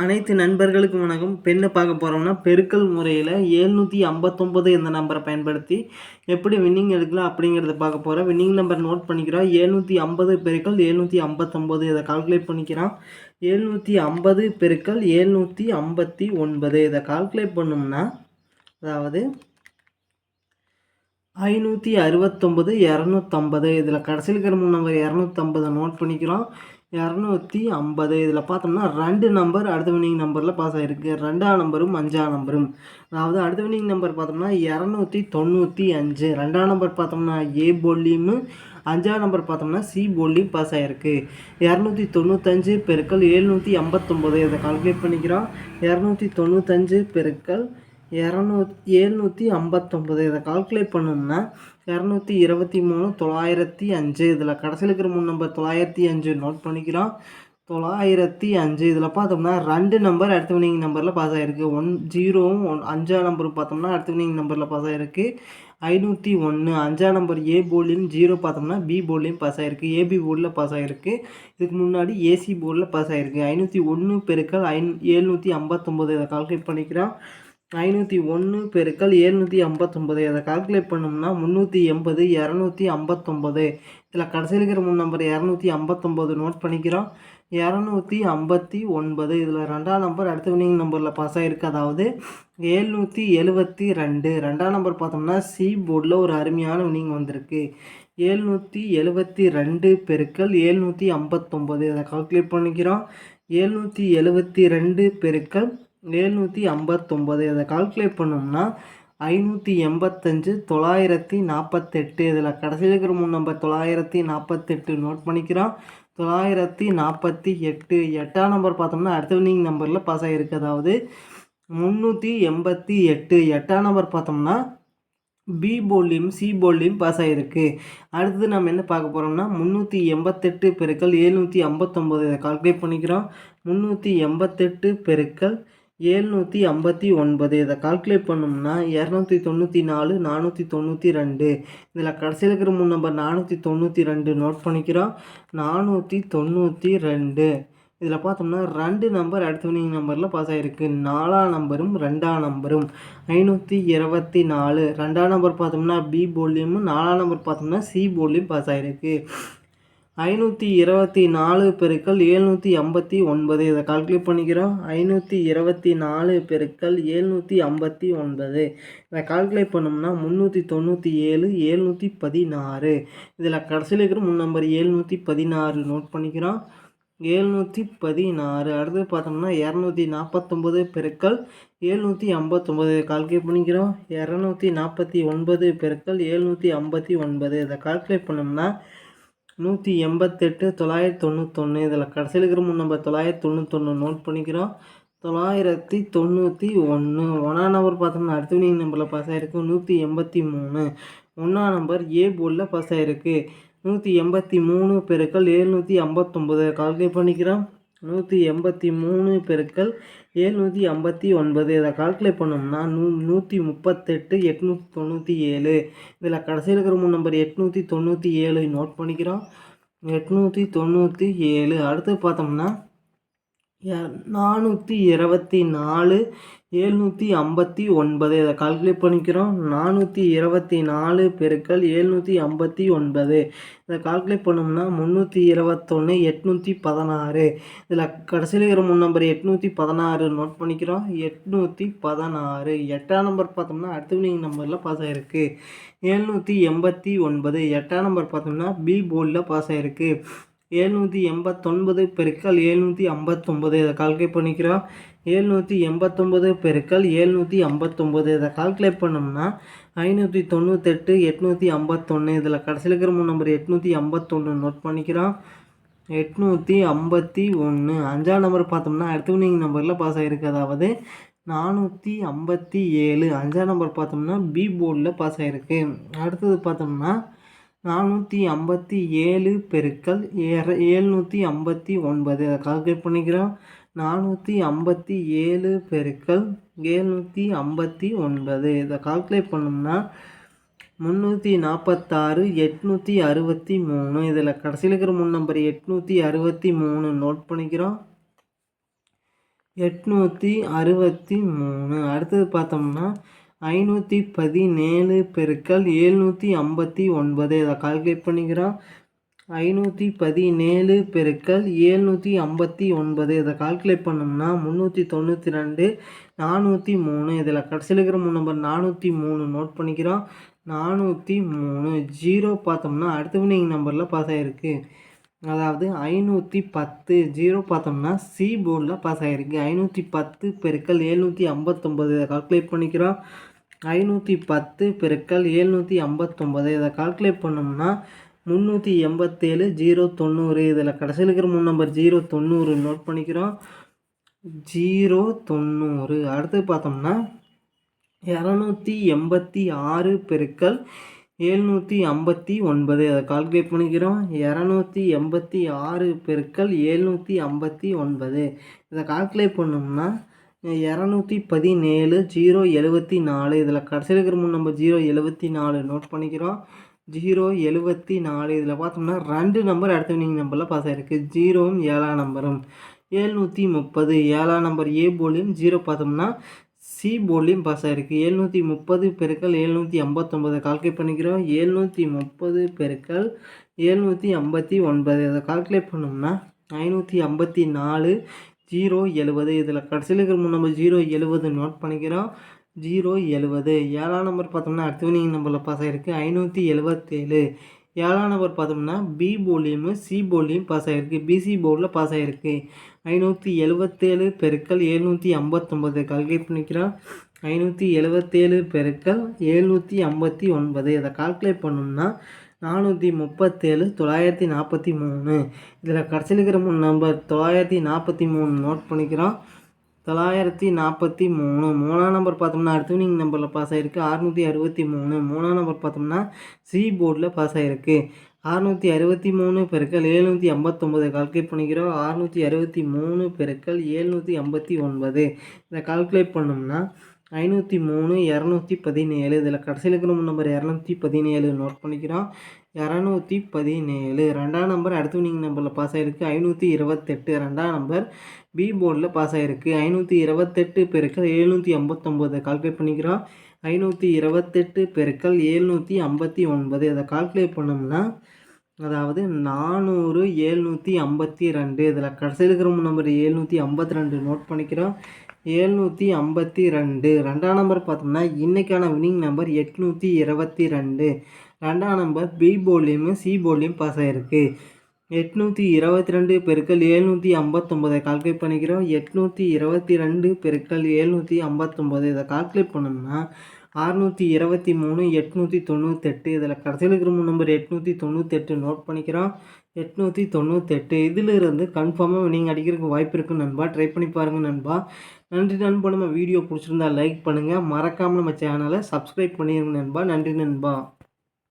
அனைத்து நண்பர்களுக்கும் வணக்கம். பெண்ணை பார்க்க போகிறோம்னா பெருக்கல் முறையில் ஏழ்நூற்றி ஐம்பத்தொம்பது இந்த நம்பரை பயன்படுத்தி எப்படி வின்னிங் எடுக்கலாம் அப்படிங்கிறத பார்க்க போகிறோம் வின்னிங் நம்பர் நோட் பண்ணிக்கிறோம். ஏழ்நூற்றி ஐம்பது பெருக்கல் ஏழ்நூற்றி ஐம்பத்தொம்பது இதை கால்குலேட் பண்ணிக்கிறோம். ஏழ்நூற்றி ஐம்பது பெருக்கல் எழுநூற்றி ஐம்பத்தி ஒன்பது இதை கால்குலேட் பண்ணோம்னா அதாவது ஐநூற்றி அறுபத்தொம்பது இரநூத்தம்பது. இதில் கடைசியில் இருக்கிற மூணு நம்பர் இரநூத்தம்பதை நோட் பண்ணிக்கிறோம். இரநூத்தி ஐம்பது. இதில் பார்த்தோம்னா ரெண்டு நம்பர் அடுத்த வினிங் நம்பரில் பாஸ் ஆகிருக்கு ரெண்டாம் நம்பரும் அஞ்சாம் நம்பரும் அதாவது அடுத்த வினிங் நம்பர் பார்த்தோம்னா இரநூத்தி தொண்ணூற்றி அஞ்சு. ரெண்டாம் நம்பர் பார்த்தோம்னா ஏ போல்லியும் அஞ்சாம் நம்பர் பார்த்தோம்னா சி போல்லியும் பாஸ் ஆகிருக்கு இரநூத்தி தொண்ணூத்தஞ்சு பெருக்கள் எழுநூற்றி ஐம்பத்தொம்போது இதை கால்குலேட் பண்ணிக்கிறோம். இரநூத்தி தொண்ணூத்தஞ்சு பெருக்கள் இரநூ எழுநூற்றி ஐம்பத்தொம்பது இதை கால்குலேட் பண்ணோம்னா இரநூத்தி இருபத்தி மூணு தொள்ளாயிரத்தி அஞ்சு. இதில் கடைசியில் இருக்கிற மூணு நம்பர் தொள்ளாயிரத்தி அஞ்சு நோட் பண்ணிக்கிறோம். தொள்ளாயிரத்தி அஞ்சு. இதில் பார்த்தோம்னா ரெண்டு நம்பர் அடுத்த வினிங் நம்பரில் பாஸ் ஆகிருக்கு ஒன் ஜீரோவும் ஒன் அஞ்சாம் நம்பர் பார்த்தோம்னா அடுத்த வினிங் நம்பரில் பாஸ் ஆகிருக்கு ஐநூற்றி ஒன்று அஞ்சாம் நம்பர் ஏ போர்ட்லேயும் ஜீரோ பார்த்தோம்னா பி போர்ட்லேயும் பாஸ் ஆகிருக்கு ஏபி போர்டில் பாஸ் ஆகிருக்கு இதுக்கு முன்னாடி ஏசி போர்டில் பாஸ் ஆகிருக்கு ஐநூற்றி ஒன்று பெருக்கள் ஐநூ எழுநூற்றி ஐம்பத்தொம்போது இதை கால்குலேட் பண்ணிக்கிறோம். ஐநூற்றி ஒன்று பெருக்கல் ஏழ்நூற்றி ஐம்பத்தொம்பது அதை கால்குலேட் பண்ணோம்னா முந்நூற்றி எண்பது இரநூத்தி ஐம்பத்தொம்பது இதில் கடைசியில் இருக்கிற மூணு நம்பர் இரநூத்தி ஐம்பத்தொம்பது நோட் பண்ணிக்கிறோம். இரநூத்தி ஐம்பத்தி ஒன்பது. இதில் ரெண்டாம் நம்பர் அடுத்த வினிங் நம்பரில் பாஸ் ஆகிருக்கு அதாவது ஏழ்நூற்றி எழுபத்தி ரெண்டு. ரெண்டாம் நம்பர் பார்த்தோம்னா சி போர்டில் ஒரு அருமையான வினிங் வந்திருக்கு. ஏழ்நூற்றி எழுபத்தி ரெண்டு பெருக்கள் ஏழ்நூற்றி ஐம்பத்தொம்பது அதை கால்குலேட் பண்ணிக்கிறோம். ஏழ்நூற்றி எழுபத்தி ரெண்டு பெருக்கள் ஏழ்நூற்றி ஐம்பத்தொம்பது அதை கால்குலேட் பண்ணோம்னா ஐநூற்றி எண்பத்தஞ்சு தொள்ளாயிரத்தி நாற்பத்தெட்டு. இதில் கடைசியில் இருக்கிற மூணு நம்பர் தொள்ளாயிரத்தி நாற்பத்தெட்டு நோட் பண்ணிக்கிறோம். தொள்ளாயிரத்தி நாற்பத்தி எட்டு. எட்டாம் நம்பர் பார்த்தோம்னா அடுத்த வினிங் நம்பரில் பாஸ் ஆகிருக்கு அதாவது முந்நூற்றி எண்பத்தி எட்டு. எட்டாம் நம்பர் பார்த்தோம்னா பி போல்லையும் சி போல்லையும் பாஸ் ஆகிருக்கு அடுத்தது நம்ம என்ன பார்க்க போகிறோம்னா முந்நூற்றி எண்பத்தெட்டு பெருக்கள் எழுநூற்றி ஐம்பத்தொம்போது இதை கால்குலேட் பண்ணிக்கிறோம். முந்நூற்றி எண்பத்தெட்டு பெருக்கள் ஏழ்நூற்றி ஐம்பத்தி ஒன்பது. இதை கால்குலேட் பண்ணோம்னா இரநூத்தி தொண்ணூற்றி நாலு நானூற்றி தொண்ணூற்றி ரெண்டு. இதில் கடைசியில் இருக்கிற மூணு நம்பர் நானூற்றி தொண்ணூற்றி ரெண்டு நோட் பண்ணிக்கிறோம். நானூற்றி தொண்ணூற்றி ரெண்டு. இதில் பார்த்தோம்னா ரெண்டு நம்பர் அடுத்த வினிங் நம்பரில் பாஸ் ஆகிருக்கு நாலாம் நம்பரும் ரெண்டாம் நம்பரும் ஐநூற்றி இருபத்தி நாலு. ரெண்டாம் நம்பர் பார்த்தோம்னா பி போல்லையும் நாலாம் நம்பர் பார்த்தோம்னா சி போல்லையும் பாஸ் ஆகிருக்கு ஐநூற்றி இருபத்தி நாலு பெருக்கள் ஏழ்நூற்றி ஐம்பத்தி ஒன்பது. இதை கால்குலேட் பண்ணிக்கிறோம். ஐநூற்றி இருபத்தி நாலு பெருக்கள் ஏழ்நூற்றி ஐம்பத்தி ஒன்பது. இதை கால்குலேட் பண்ணோம்னா முந்நூற்றி தொண்ணூற்றி ஏழு ஏழ்நூற்றி பதினாறு. இதில் கடைசியில் இருக்கிற முன் நம்பர் ஏழ்நூற்றி பதினாறு நோட் பண்ணிக்கிறோம். ஏழ்நூற்றி பதினாறு. அடுத்து பார்த்தோம்னா இரநூத்தி நாற்பத்தொம்பது பெருக்கள் ஏழ்நூற்றி ஐம்பத்தொம்பது கால்குலேட் பண்ணிக்கிறோம். இரநூத்தி நாற்பத்தி ஒன்பது பெருக்கள் ஏழ்நூற்றி ஐம்பத்தி ஒன்பது. இதை கால்குலேட் பண்ணோம்னா நூற்றி எண்பத்தெட்டு தொள்ளாயிரத்தி தொண்ணூத்தொன்று இதில் கடைசியில் இருக்கிற நம்பர் தொள்ளாயிரத்தி தொண்ணூத்தொன்று நோட் பண்ணிக்கிறோம். தொள்ளாயிரத்தி தொண்ணூற்றி ஒன்று ஒன்றாம் நம்பர் பார்த்தோம்னா அடுத்த வினிங் நம்பரில் பாஸ் ஆகிருக்கு நூற்றி எண்பத்தி மூணு. ஒன்றாம் நம்பர் ஏ போர்டில் பாஸ் ஆகிருக்கு நூற்றி எண்பத்தி மூணு பெருக்கள் ஏழ்நூற்றி ஐம்பத்தொம்பது. கால்குலேட் பண்ணிக்கிறோம். நூற்றி எண்பத்தி மூணு பெருக்கள் ஏழ்நூற்றி ஐம்பத்தி ஒன்பது. இதை கால்குலேட் பண்ணோம்னா நூ நூற்றி முப்பத்தெட்டு எட்நூற்றி தொண்ணூற்றி ஏழு. இதில் கடைசியில் இருக்கிற மூணு நம்பர் எட்நூற்றி தொண்ணூற்றி ஏழு நோட் பண்ணிக்கிறோம். எட்நூற்றி தொண்ணூற்றி ஏழு. அடுத்து பார்த்தோம்னா நானூற்றி இருபத்தி நாலு ஏழ்நூற்றி ஐம்பத்தி ஒன்பது. இதை கால்குலேட் பண்ணிக்கிறோம். நானூற்றி இருபத்தி நாலு பெருக்கள் ஏழ்நூற்றி ஐம்பத்தி ஒன்பது. இதை கால்குலேட் பண்ணோம்னா முந்நூற்றி இருபத்தொன்று எட்நூற்றி பதினாறு. இதில் கடைசியில் இருக்கிற மூணு நம்பர் எட்நூற்றி பதினாறு நோட் பண்ணிக்கிறோம். எட்நூற்றி பதினாறு. எட்டாம் நம்பர் பார்த்தோம்னா அடுத்த வினிங் நம்பரில் பாஸ் ஆகிருக்கு ஏழ்நூற்றி எண்பத்தி ஒன்பது. எட்டாம் நம்பர் பார்த்தோம்னா பி போர்டில் பாஸ் ஆகிருக்கு எழுநூற்றி எண்பத்தொன்பது பெருக்கள் ஏழ்நூற்றி ஐம்பத்தொம்பது இதை கால்குலேட் பண்ணிக்கிறோம்? ஏழ்நூற்றி எண்பத்தொம்பது பெருக்கள் ஏழ்நூற்றி ஐம்பத்தொம்பது இதை கால்குலேட் பண்ணோம்னா ஐநூற்றி தொண்ணூத்தெட்டு எட்நூற்றி ஐம்பத்தொன்று இதில் கடைசியில் இருக்கிற மூணு நம்பர் எட்நூற்றி ஐம்பத்தொன்று நோட் பண்ணிக்கிறோம். எட்நூற்றி ஐம்பத்தி ஒன்று அஞ்சாம் நம்பர் பார்த்தோம்னா அடுத்த வினிங் நம்பரில் பாஸ் ஆகிருக்கு அதாவது நானூற்றி ஐம்பத்தி ஏழு. அஞ்சாம் நம்பர் பார்த்தோம்னா பி போர்டில் பாஸ் ஆகிருக்கு அடுத்தது பார்த்தோம்னா நானூற்றி ஐம்பத்தி ஏழு பெருக்கள் ஏற ஏழ்நூற்றி ஐம்பத்தி ஒன்பது. அதை கால்குலேட் பண்ணிக்கிறோம். நானூற்றி ஐம்பத்தி ஏழு பெருக்கள் ஏழ்நூற்றி ஐம்பத்தி ஒன்பது. இதை கால்குலேட் பண்ணோம்னா முந்நூற்றி நாற்பத்தாறு எட்நூற்றி அறுபத்தி மூணு. இதில் கடைசியில் இருக்கிற முன் நம்பர் எட்நூற்றி அறுபத்தி மூணு நோட் பண்ணிக்கிறோம். எட்நூற்றி அறுபத்தி மூணு. அடுத்தது பார்த்தோம்னா ஐநூற்றி பதினேழு பெருக்கல் ஏழ்நூற்றி ஐம்பத்தி ஒன்பது. இதை கால்குலேட் பண்ணிக்கிறோம். ஐநூற்றி பதினேழு பெருக்கல் ஏழ்நூற்றி ஐம்பத்தி ஒன்பது. இதை கால்குலேட் பண்ணோம்னா முந்நூற்றி தொண்ணூற்றி ரெண்டு நானூற்றி மூணு. இதில் கடைசியில் இருக்கிற மூணு நம்பர் நானூற்றி மூணு நோட் பண்ணிக்கிறோம். நானூற்றி மூணு ஜீரோ பார்த்தோம்னா அடுத்த வினிங் நம்பரில் பாஸ் ஆகிருக்கு அதாவது ஐநூற்றி பத்து ஜீரோ பார்த்தோம்னா சி போர்டில் பாஸ் ஆகிருக்கு ஐநூற்றி பத்து பெருக்கல் ஏழ்நூற்றி ஐம்பத்தொம்பது இதை கால்குலேட் பண்ணிக்கிறோம். ஐநூற்றி பத்து பெருக்கல் ஏழ்நூற்றி ஐம்பத்தொம்பது. இதை கால்குலேட் பண்ணோம்னா முந்நூற்றி எண்பத்தேழு ஜீரோ தொண்ணூறு. இதில் கடைசியில் இருக்கிற மூணு நம்பர் ஜீரோ தொண்ணூறு நோட் பண்ணிக்கிறோம். ஜீரோ தொண்ணூறு. அடுத்து பார்த்தோம்னா இரநூத்தி எண்பத்தி ஆறு பெருக்கல் ஏழ்நூற்றி ஐம்பத்தி ஒன்பது. அதை கால்குலேட் பண்ணிக்கிறோம். இரநூத்தி எண்பத்தி ஆறு பெருக்கல் ஏழ்நூற்றி ஐம்பத்தி ஒன்பது. இதை கால்குலேட் பண்ணோம்னா இரநூத்தி பதினேழு ஜீரோ எழுபத்தி நாலு. இதில் கடைசியில் இருக்கிற மூணு நம்பர் ஜீரோ எழுபத்தி நாலு நோட் பண்ணிக்கிறோம். ஜீரோ எழுபத்தி நாலு இதில் பார்த்தோம்னா ரெண்டு நம்பர் அடுத்த வினிங் நம்பரில் பாஸ் ஆகிருக்கு ஜீரோவும் ஏழாம் நம்பரும் ஏழ்நூற்றி முப்பது ஏழாம் நம்பர் ஏ போலியும் ஜீரோ பார்த்தோம்னா சி போர்ட்லேயும் பாஸ் ஆகிருக்கு எழுநூற்றி முப்பது பெருக்கள் எழுநூற்றி ஐம்பத்தொம்பது. கால்குலேட் பண்ணிக்கிறோம். எழுநூற்றி முப்பது பெருக்கள் எழுநூற்றி ஐம்பத்தி ஒன்பது. அதை கால்குலேட் பண்ணோம்னா ஐநூற்றி ஐம்பத்தி நாலு ஜீரோ எழுபது இதில் கடைசியில் இருக்கிற நம்பர் ஜீரோ எழுபது நோட் பண்ணிக்கிறோம். ஜீரோ எழுபது ஏழாம் நம்பர் பார்த்தோம்னா அடுத்த வினிங் நம்பரில் பாஸ் ஆகிருக்கு ஐநூற்றி எழுபத்தேழு ஏழாம் நம்பர் பார்த்தோம்னா பி போலியும் சி போலியும் பாஸ் ஆகிருக்கு பிசி போர்டில் பாஸ் ஆகிருக்கு ஐநூற்றி எழுபத்தேழு பெருக்கல் எழுநூற்றி ஐம்பத்தொம்பது கால்குலேட் பண்ணிக்கிறோம். ஐநூற்றி எழுபத்தேழு பெருக்கல் எழுநூற்றி ஐம்பத்தி ஒன்பது. இதை கால்குலேட் பண்ணோம்னா நானூற்றி முப்பத்தேழு தொள்ளாயிரத்தி நாற்பத்தி மூணு. இதில் கடைசியில் இருக்கிற மூணு நம்பர் தொள்ளாயிரத்தி நாற்பத்தி மூணு நோட் பண்ணிக்கிறோம். தொள்ளாயிரத்தி நாற்பத்தி மூணு. மூணாம் நம்பர் பார்த்தோம்னா அடுத்தவனிங் நம்பரில் பாஸ் ஆகிருக்கு அறுநூற்றி அறுபத்தி மூணு. மூணாம் நம்பர் பார்த்தோம்னா சி போர்டில் பாஸ் ஆகிருக்கு அறுநூற்றி அறுபத்தி மூணு பெருக்கள் எழுநூற்றி ஐம்பத்தொம்பது கால்குலேட் பண்ணிக்கிறோம். அறுநூற்றி அறுபத்தி மூணு பெருக்கள் எழுநூற்றி ஐம்பத்தி ஒன்பது. இதை கால்குலேட் பண்ணோம்னா ஐநூற்றி மூணு இரநூத்தி பதினேழு. இதில் கடைசியில் இருக்கிற நம்பர் இரநூத்தி பதினேழு நோட் பண்ணிக்கிறோம். இரநூத்தி பதினேழு. ரெண்டாம் நம்பர் அடுத்த வினிங் நம்பரில் பாஸ் ஆகிருக்கு ஐநூற்றி இருபத்தெட்டு. ரெண்டாம் நம்பர் பி போர்டில் பாஸ் ஆகிருக்கு ஐநூற்றி இருபத்தெட்டு பெருக்கள் எழுநூற்றி ஐம்பத்தொம்போதை. கால்குலேட் பண்ணிக்கிறோம். ஐநூற்றி இருபத்தெட்டு பெருக்கள் எழுநூற்றி ஐம்பத்தி ஒன்பது. அதை கால்குலேட் பண்ணோம்னா அதாவது நானூறு ஏழ்நூற்றி ஐம்பத்தி ரெண்டு. இதில் கடைசியில் இருக்கிற நம்பர் எழுநூற்றி ஐம்பத்தி ரெண்டு நோட் பண்ணிக்கிறோம். ஏழ்நூற்றி ஐம்பத்தி ரெண்டு. ரெண்டாம் நம்பர் பார்த்தோம்னா இன்றைக்கான வினிங் நம்பர் எட்நூற்றி இருபத்தி ரெண்டு. ரெண்டாம் நம்பர் பி போலியும் சி போலியும் பாஸ் ஆகிருக்கு எட்நூற்றி இருபத்தி ரெண்டு பெருக்கள் ஏழ்நூற்றி ஐம்பத்தொம்போதை. கால்குலேட் பண்ணிக்கிறோம். எட்நூற்றி இருபத்தி ரெண்டு பெருக்கள் ஏழ்நூற்றி ஐம்பத்தொம்போது. இதை கால்குலேட் பண்ணோம்னா அறுநூற்றி இருபத்தி மூணு எட்நூற்றி தொண்ணூத்தெட்டு. இதில் கடைசியில் இருக்கிற மூணு நம்பர் எட்நூற்றி தொண்ணூத்தெட்டு நோட் பண்ணிக்கிறோம். எட்நூற்றி தொண்ணூத்தெட்டு. இதிலிருந்து கன்ஃபார்மாக நீங்கள் அடிக்கிறதுக்கு வாய்ப்பு இருக்குது நண்பா. ட்ரை பண்ணி பாருங்கள் நண்பா. நன்றி நண்பா. நம்ம வீடியோ பிடிச்சிருந்தா லைக் பண்ணுங்கள் மறக்காமல் நம்ம சேனலை சப்ஸ்கிரைப் பண்ணிடுங்க நண்பா. நன்றி நண்பா.